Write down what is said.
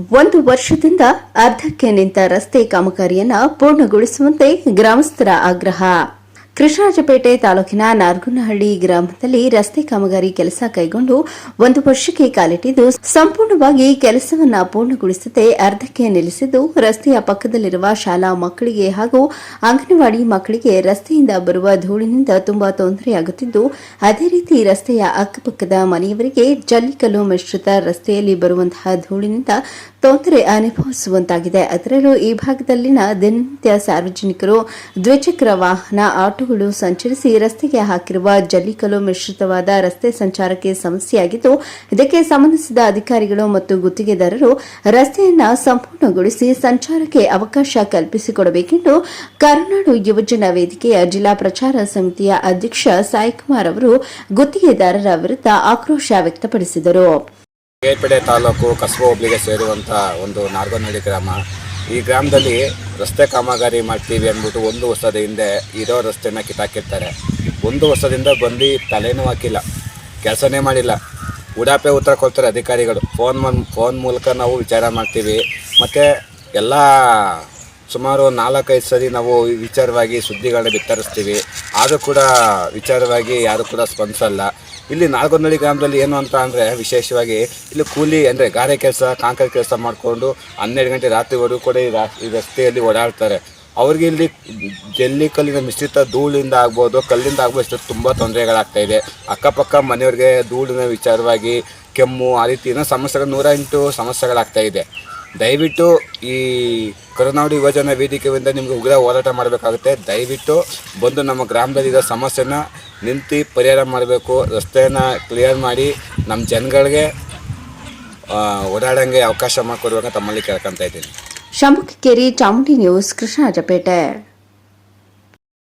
ಒಂದು ವರ್ಷದಿಂದ ಅರ್ಧಕ್ಕೆ ನಿಂತ ರಸ್ತೆ ಕಾಮಗಾರಿಯನ್ನ ಪೂರ್ಣಗೊಳಿಸುವಂತೆ ಗ್ರಾಮಸ್ಥರ ಆಗ್ರಹ. ಕೃಷ್ಣರಾಜಪೇಟೆ ತಾಲೂಕಿನ ನಾರ್ಗುನಹಳ್ಳಿ ಗ್ರಾಮದಲ್ಲಿ ರಸ್ತೆ ಕಾಮಗಾರಿ ಕೆಲಸ ಕೈಗೊಂಡು ಒಂದು ವರ್ಷಕ್ಕೆ ಕಾಲಿಟ್ಟಿದ್ದು, ಸಂಪೂರ್ಣವಾಗಿ ಕೆಲಸವನ್ನು ಪೂರ್ಣಗೊಳಿಸದೆ ಅರ್ಧಕ್ಕೆ ನಿಲ್ಲಿಸಿದ್ದು, ರಸ್ತೆಯ ಪಕ್ಕದಲ್ಲಿರುವ ಶಾಲಾ ಮಕ್ಕಳಿಗೆ ಹಾಗೂ ಅಂಗನವಾಡಿ ಮಕ್ಕಳಿಗೆ ರಸ್ತೆಯಿಂದ ಬರುವ ಧೂಳಿನಿಂದ ತುಂಬಾ ತೊಂದರೆಯಾಗುತ್ತಿದ್ದು, ಅದೇ ರೀತಿ ರಸ್ತೆಯ ಅಕ್ಕಪಕ್ಕದ ಮನೆಯವರಿಗೆ ಜಲ್ಲಿಕಲ್ಲು ಮಿಶ್ರಿತ ರಸ್ತೆಯಲ್ಲಿ ಬರುವಂತಹ ಧೂಳಿನಿಂದ ತೊಂದರೆ ಅನುಭವಿಸುವಂತಾಗಿದೆ. ಅದರಲ್ಲೂ ಈ ಭಾಗದಲ್ಲಿನ ದಿನನಿತ್ಯ ಸಾರ್ವಜನಿಕರು ದ್ವಿಚಕ್ರ ವಾಹನ ಆಟೋಗಳು ಸಂಚರಿಸಿ ರಸ್ತೆಗೆ ಹಾಕಿರುವ ಜಲ್ಲಿಕಲ್ಲು ಮಿಶ್ರಿತವಾದ ರಸ್ತೆ ಸಂಚಾರಕ್ಕೆ ಸಮಸ್ಯೆಯಾಗಿದ್ದು, ಇದಕ್ಕೆ ಸಂಬಂಧಿಸಿದ ಅಧಿಕಾರಿಗಳು ಮತ್ತು ಗುತ್ತಿಗೆದಾರರು ರಸ್ತೆಯನ್ನು ಸಂಪೂರ್ಣಗೊಳಿಸಿ ಸಂಚಾರಕ್ಕೆ ಅವಕಾಶ ಕಲ್ಪಿಸಿಕೊಡಬೇಕೆಂದು ಕರುನಾಡು ಯುವಜನ ವೇದಿಕೆಯ ಜಿಲ್ಲಾ ಪ್ರಚಾರ ಸಮಿತಿಯ ಅಧ್ಯಕ್ಷ ಸಾಯಿಕುಮಾರ್ ಅವರು ಗುತ್ತಿಗೆದಾರರ ವಿರುದ್ಧ ಆಕ್ರೋಶ ವ್ಯಕ್ತಪಡಿಸಿದರು. ತಾಲೂಕು ಕಸಬಾ ಹೋಬಳಿಗೆ ಸೇರುವಂಥ ಒಂದು ನಾರ್ಗನಹಳ್ಳಿ ಗ್ರಾಮ. ಈ ಗ್ರಾಮದಲ್ಲಿ ರಸ್ತೆ ಕಾಮಗಾರಿ ಮಾಡ್ತೀವಿ ಅಂದ್ಬಿಟ್ಟು ಒಂದು ವರ್ಷದ ಹಿಂದೆ ಇರೋ ರಸ್ತೆನ ಕಿತ್ತಾಕಿರ್ತಾರೆ. ಒಂದು ವರ್ಷದಿಂದ ಬಂದು ತಲೆನೂ ಹಾಕಿಲ್ಲ. ಕೆಲಸನೇ ಮಾಡಿಲ್ಲ. ಉಡಾಪೆ ಉತ್ತರ ಕೊಡ್ತಾರೆ ಅಧಿಕಾರಿಗಳು. ಫೋನ್ ಫೋನ್ ಮೂಲಕ ನಾವು ವಿಚಾರ ಮಾಡ್ತೀವಿ. ಮತ್ತು ಎಲ್ಲ ಸುಮಾರು ನಾಲ್ಕೈದು ಸರಿ ನಾವು ವಿಚಾರವಾಗಿ ಸುದ್ದಿಗಳನ್ನ ಬಿತ್ತರಿಸ್ತೀವಿ. ಆದರೂ ಕೂಡ ವಿಚಾರವಾಗಿ ಯಾರು ಕೂಡ ಸ್ಪಂದಿಸಲ್ಲ. ಇಲ್ಲಿ ನಾಲ್ಕೊಂದಳ್ಳಿ ಗ್ರಾಮದಲ್ಲಿ ಏನು ಅಂತ ಅಂದರೆ ವಿಶೇಷವಾಗಿ ಇಲ್ಲಿ ಕೂಲಿ ಅಂದರೆ ಗಾರೆ ಕೆಲಸ, ಕಾಂಕ್ರೀಟ್ ಕೆಲಸ ಮಾಡಿಕೊಂಡು ಹನ್ನೆರಡು ಗಂಟೆ ರಾತ್ರಿವರೆಗೂ ಕೂಡ ಈ ರಸ್ತೆಯಲ್ಲಿ ಓಡಾಡ್ತಾರೆ. ಅವ್ರಿಗೆ ಇಲ್ಲಿ ಜಲ್ಲಿ ಕಲ್ಲಿನ ಮಿಶ್ರಿತ ಧೂಳಿಂದ ಆಗ್ಬೋದು, ಕಲ್ಲಿಂದ ಆಗ್ಬೋದು ತುಂಬ ತೊಂದರೆಗಳಾಗ್ತಾ ಇದೆ. ಅಕ್ಕಪಕ್ಕ ಮನೆಯವ್ರಿಗೆ ಧೂಳಿನ ವಿಚಾರವಾಗಿ ಕೆಮ್ಮು ಆ ರೀತಿ ಏನೋ ಸಮಸ್ಯೆಗಳು ನೂರ ಎಂಟು ಸಮಸ್ಯೆಗಳಾಗ್ತಾ ಇದೆ. ದಯವಿಟ್ಟು ಈ ಕರುನಾಡು ಯುವಜನ ವೇದಿಕೆಯಿಂದ ನಿಮಗೆ ಉಗ್ರ ಹೋರಾಟ ಮಾಡಬೇಕಾಗುತ್ತೆ. ದಯವಿಟ್ಟು ಬಂದು ನಮ್ಮ ಗ್ರಾಮದಲ್ಲಿರೋ ಸಮಸ್ಯೆನ ನಿಂತು ಪರಿಹಾರ ಮಾಡಬೇಕು. ರಸ್ತೆಯನ್ನು ಕ್ಲಿಯರ್ ಮಾಡಿ ನಮ್ಮ ಜನಗಳಿಗೆ ಓಡಾಡೋಂಗೆ ಅವಕಾಶ ಮಾಡಿಕೊಡ್ಬೇಕಂತ ತಮ್ಮಲ್ಲಿ ಕೇಳ್ಕೊತಾ ಇದ್ದೀನಿ. ಶಂಭುಕಿಕ್ಕೇರಿ ಚಾಮುಂಡಿ ನ್ಯೂಸ್ ಕೃಷ್ಣರಾಜಪೇಟೆ.